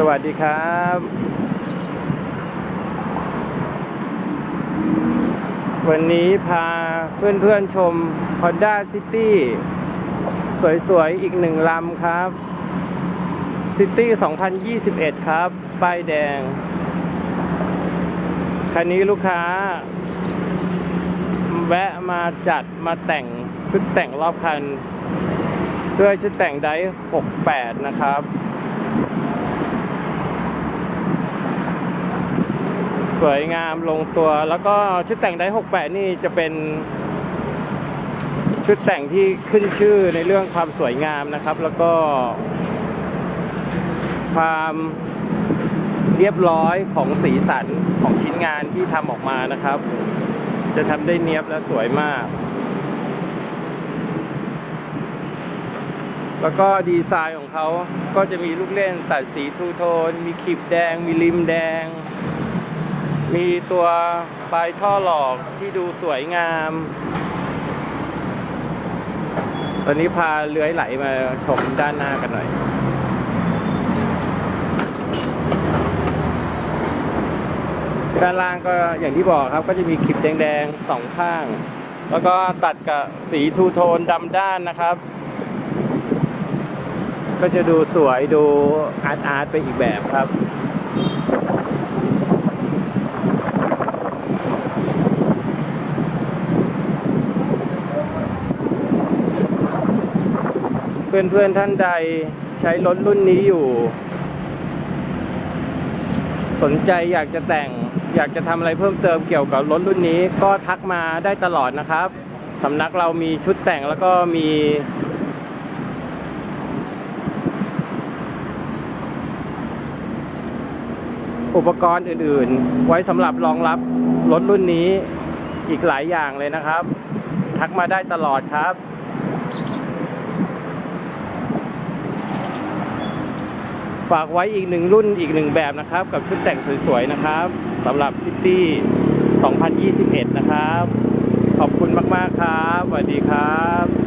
สวัสดีครับวันนี้พาเพื่อนๆชม Honda City สวยๆ อีกหนึ่งลำครับ City 2021 ครับ ป้ายแดง คันนี้ลูกค้า แวะมาจัดมาแต่งชุดแต่งรอบคัน ด้วยชุดแต่งได68 นะครับ สวยงามลงตัว แล้วก็ชุดแต่งไดร์68นี่จะเป็น ชุดแต่งที่ขึ้นชื่อในเรื่องความสวยงามนะครับ แล้วก็ ความเรียบร้อยของสีสันของชิ้นงานที่ทำออกมานะครับ จะทำได้เนียบและสวยมาก แล้วก็ดีไซน์ของเขาก็จะมีลูกเล่นตัดสีทูโทน มีขีบแดง มีริมแดง มีตัวปลายท่อหลอกที่ดูสวยงาม ตอนนี้พาเลื้อยไหลมาชมด้านหน้ากันหน่อย ด้านล่างก็อย่างที่บอกครับก็จะมีคลิปแดงๆสองข้าง แล้วก็ตัดกับสีทูโทนดำด้านนะครับ ก็จะดูสวยดูอาร์ตอาร์ตไปอีกแบบครับ พื่อนๆท่านใดใช้รถรุ่นนี้อยู่ สนใจอยากจะแต่ง อยากจะทำอะไรเพิ่มเติมเกี่ยวกับรถรุ่นนี้ ก็ทักมาได้ตลอดนะครับสำนักเรามีชุดแต่งแล้วก็มี อุปกรณ์อื่นๆ ไว้สำหรับรองรับรถรุ่นนี้อีกหลายอย่างเลยนะครับ ทักมาได้ตลอดครับ ฝากไว้อีกหนึ่งรุ่นอีกหนึ่งแบบนะครับ กับชุดแต่งสวยๆนะครับสำหรับซิตี้2021 นะครับ ขอบคุณมากๆครับสวัสดีครับ